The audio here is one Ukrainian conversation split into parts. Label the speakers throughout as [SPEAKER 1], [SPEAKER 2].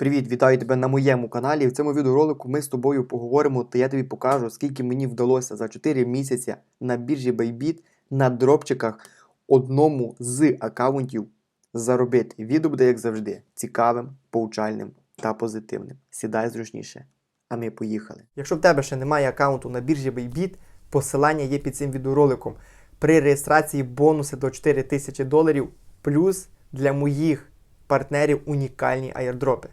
[SPEAKER 1] Привіт, вітаю тебе на моєму каналі. В цьому відеоролику ми з тобою поговоримо, та я тобі покажу, скільки мені вдалося за 4 місяці на біржі Bybit на дропчиках одному з аккаунтів заробити. Відео буде, як завжди, цікавим, поучальним та позитивним. Сідай зручніше. А ми поїхали. Якщо в тебе ще немає аккаунту на біржі Bybit, посилання є під цим відеороликом. При реєстрації бонуси до 4000 доларів, плюс для моїх партнерів унікальні аірдропи.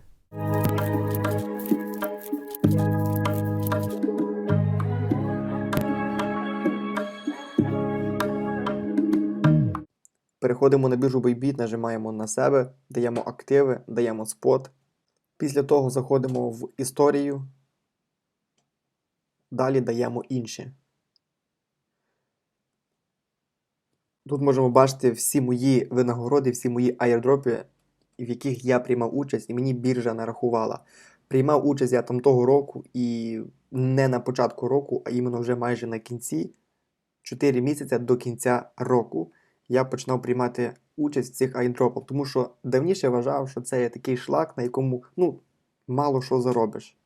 [SPEAKER 1] Переходимо на біржу Bybit, нажимаємо на себе, даємо активи, даємо спот. Після того заходимо в історію. Далі даємо інші. Тут можемо бачити всі мої винагороди, всі мої аірдропи, в яких я приймав участь, і мені біржа нарахувала. Приймав участь я там того року і не на початку року, а іменно вже майже на кінці. 4 місяці до кінця року я починав приймати участь в цих айдропах, тому що давніше вважав, що це є такий шлак, на якому ну, мало що заробиш.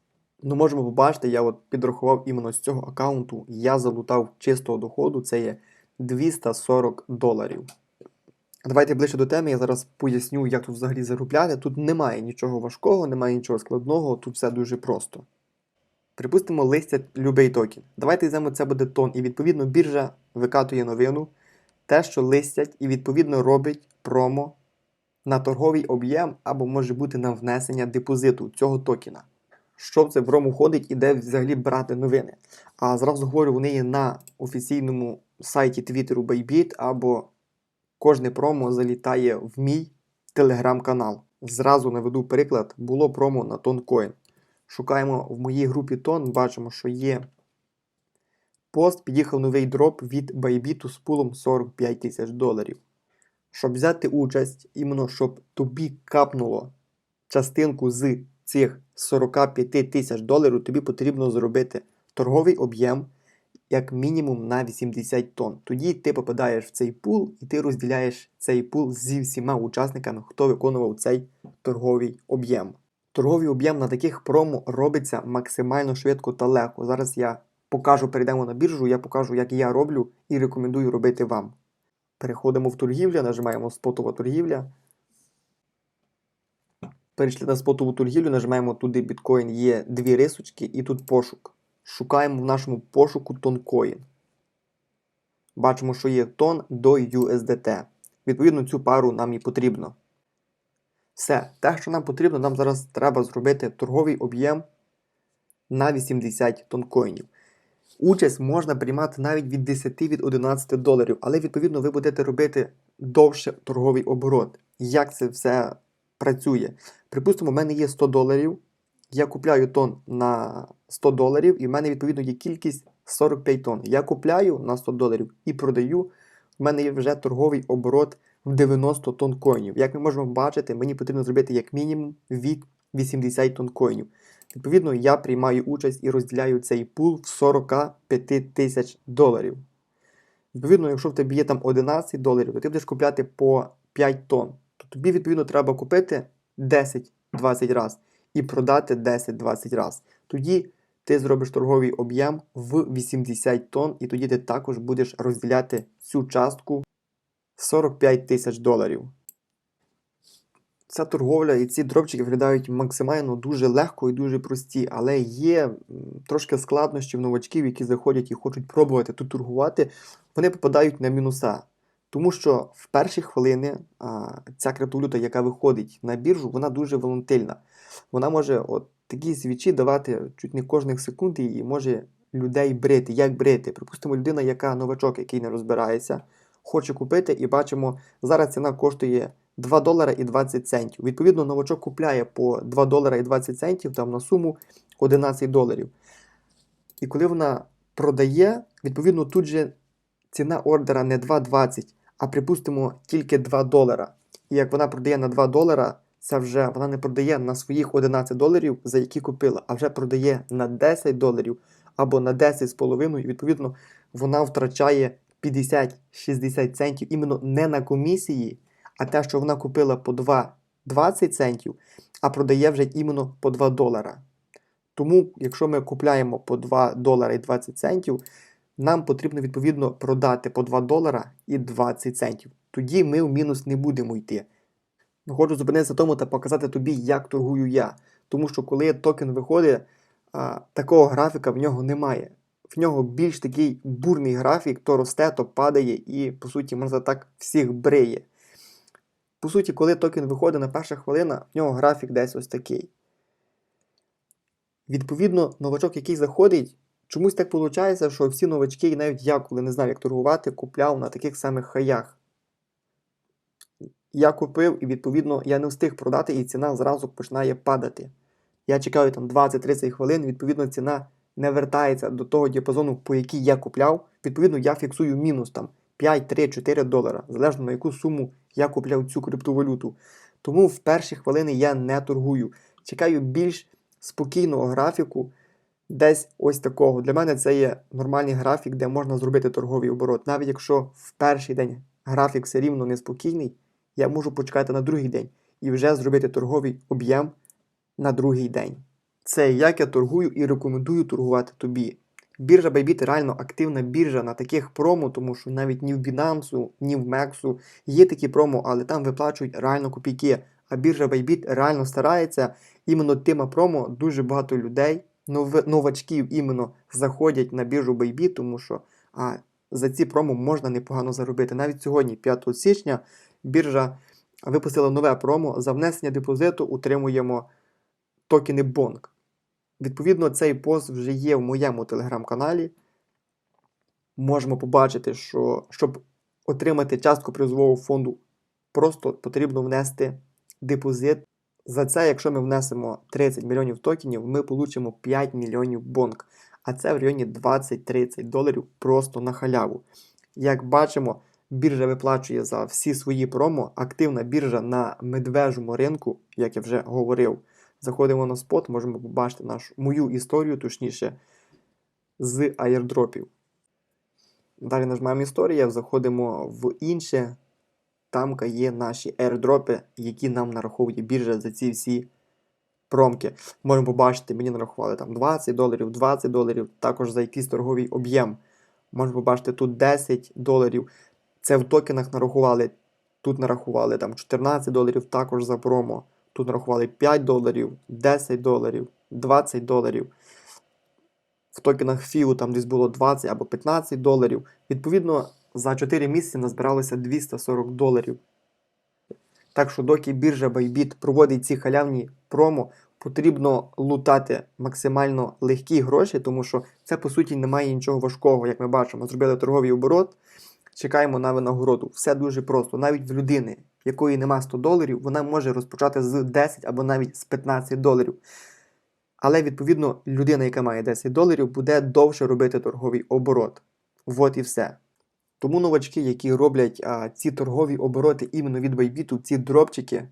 [SPEAKER 1] Ну, можемо побачити, я от підрахував іменно з цього аккаунту, я залутав чистого доходу, це є 240 доларів. Давайте ближче до теми, я зараз поясню, як тут взагалі заробляти. Тут немає нічого важкого, немає нічого складного, тут все дуже просто. Припустимо, листять любий токен. Давайте візьмемо, це буде тон, і відповідно біржа викатує новину, те, що листять, і відповідно робить промо на торговий об'єм або може бути на внесення депозиту цього токена. Що в це промо входить і де взагалі брати новини. А зразу говорю, вони є на офіційному сайті Твіттеру Bybit або кожне промо залітає в мій телеграм-канал. Зразу наведу приклад, було промо на Тонкоін. Шукаємо в моїй групі Тон, бачимо, що є пост, під'їхав новий дроп від Bybit з пулом 45 тисяч доларів. Щоб взяти участь, іменно щоб тобі капнуло частинку з цих 45 тисяч доларів, тобі потрібно зробити торговий об'єм як мінімум на 80 тонн. Тоді ти попадаєш в цей пул і ти розділяєш цей пул зі всіма учасниками, хто виконував цей торговий об'єм. Торговий об'єм на таких промо робиться максимально швидко та легко. Зараз я покажу, перейдемо на біржу, я покажу, як я роблю і рекомендую робити вам. Переходимо в торгівлю, нажимаємо спотова торгівля. Перейшли на спотову торгівлю, нажимаємо туди біткоін, є дві рисочки і тут пошук. Шукаємо в нашому пошуку тонкоін. Бачимо, що є тон до USDT. Відповідно, цю пару нам і потрібно. Все, те, що нам потрібно, нам зараз треба зробити торговий об'єм на 80 тонкоїнів. Участь можна приймати навіть від 10 від 11 доларів, але відповідно ви будете робити довше торговий оборот. Як це все працює? Припустимо, в мене є 100 доларів. Я купляю тон на 100 доларів, і в мене відповідно є кількість 45 тонн. Я купляю на 100 доларів і продаю. В мене є вже торговий оборот в 90 тонн коїнів. Як ми можемо бачити, мені потрібно зробити як мінімум від 80 тонн коїнів. Відповідно, я приймаю участь і розділяю цей пул в 45 тисяч доларів. Відповідно, якщо в тебе є там 11 доларів, то ти будеш купляти по 5 тонн. То тобі, відповідно, треба купити 10-20 разів і продати 10-20 разів. Тоді ти зробиш торговий об'єм в 80 тонн, і тоді ти також будеш розділяти цю частку 45 тисяч доларів. Ця торговля і ці дропчики виглядають максимально дуже легко і дуже прості, але є трошки складнощів новачків, які заходять і хочуть пробувати тут торгувати, вони попадають на мінуса. Тому що в перші хвилини а, ця криптовалюта, яка виходить на біржу, вона дуже волатильна. Вона може от такі свічі давати чуть не кожних секунд і може людей брити. Як брити? Припустимо, людина, яка новачок, який не розбирається, хоче купити, і бачимо, зараз ціна коштує 2 долара і 20 центів. Відповідно, новачок купляє по 2 долара і 20 центів там на суму 11 доларів. І коли вона продає, відповідно, тут же ціна ордера не 2,20, а припустимо тільки 2 долара. І як вона продає на 2 долара, це вже вона не продає на своїх 11 доларів, за які купила, а вже продає на 10 доларів або на 10,5. І відповідно вона втрачає 50-60 центів іменно не на комісії, а те, що вона купила по 2 20 центів, а продає вже іменно по 2 долара. Тому, якщо ми купляємо по 2 долара і 20 центів, нам потрібно відповідно продати по 2 долара і 20 центів. Тоді ми в мінус не будемо йти. Хочу зупинитися тому та показати тобі, як торгую я. Тому що коли токен виходить, а, такого графіка в нього немає. В нього більш такий бурний графік, то росте, то падає і, по суті, можна так, всіх бриє. По суті, коли токен виходить на перша хвилина, в нього графік десь ось такий. Відповідно, новачок, який заходить, чомусь так виходить, що всі новачки, і навіть я, коли не знав, як торгувати, купляв на таких самих хаях. Я купив і, відповідно, я не встиг продати, і ціна зразу починає падати. Я чекаю там 20-30 хвилин, відповідно, ціна не вертається до того діапазону, по який я купляв. Відповідно, я фіксую мінус там 5, 3, 4 долара, залежно на яку суму я купляв цю криптовалюту. Тому в перші хвилини я не торгую. Чекаю більш спокійного графіку, десь ось такого. Для мене це є нормальний графік, де можна зробити торговий оборот. Навіть якщо в перший день графік все рівно неспокійний, я можу почекати на другий день і вже зробити торговий об'єм на другий день. Це як я торгую і рекомендую торгувати тобі. Біржа Bybit реально активна біржа на таких промо, тому що навіть ні в Binance, ні в Мексу є такі промо, але там виплачують реально копійки. А біржа Bybit реально старається. Іменно тима промо дуже багато людей, новачків іменно заходять на біржу Bybit, тому що а, за ці промо можна непогано заробити. Навіть сьогодні, 5 січня, біржа випустила нове промо. За внесення депозиту утримуємо токени Bonk. Відповідно, цей пост вже є в моєму телеграм-каналі. Можемо побачити, що щоб отримати частку призового фонду, просто потрібно внести депозит. За це, якщо ми внесемо 30 мільйонів токенів, ми получимо 5 мільйонів бонк. А це в районі 20-30 доларів просто на халяву. Як бачимо, біржа виплачує за всі свої промо. Активна біржа на медвежому ринку, як я вже говорив. Заходимо на спот, можемо побачити нашу, мою історію, точніше, з аєрдропів. Далі нажимаємо історія, заходимо в інше. Там є наші airdропи, які нам нараховує біржа за ці всі промки. Можемо побачити, мені нарахували там 20 доларів, 20 доларів, також за якийсь торговий об'єм. Можемо побачити тут 10 доларів. Це в токенах нарахували. Тут нарахували там 14 доларів також за промо. Тут нарахували 5 доларів, 10 доларів, 20 доларів. В токенах FIU там десь було 20 або 15 доларів. Відповідно, за 4 місяці назбиралося 240 доларів. Так що, доки біржа Bybit проводить ці халявні промо, потрібно лутати максимально легкі гроші, тому що це по суті немає нічого важкого, як ми бачимо. Зробили торговий оборот, чекаємо на винагороду. Все дуже просто. Навіть в людини, якої нема 100 доларів, вона може розпочати з 10 або навіть з 15 доларів. Але відповідно людина, яка має 10 доларів, буде довше робити торговий оборот. Вот і все. Тому новачки, які роблять а, ці торгові обороти іменно від Bybit, ці дропчики,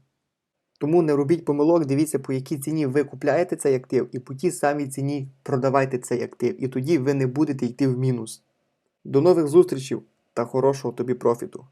[SPEAKER 1] тому не робіть помилок, дивіться, по якій ціні ви купляєте цей актив, і по тій самій ціні продавайте цей актив. І тоді ви не будете йти в мінус. До нових зустрічей та хорошого тобі профіту!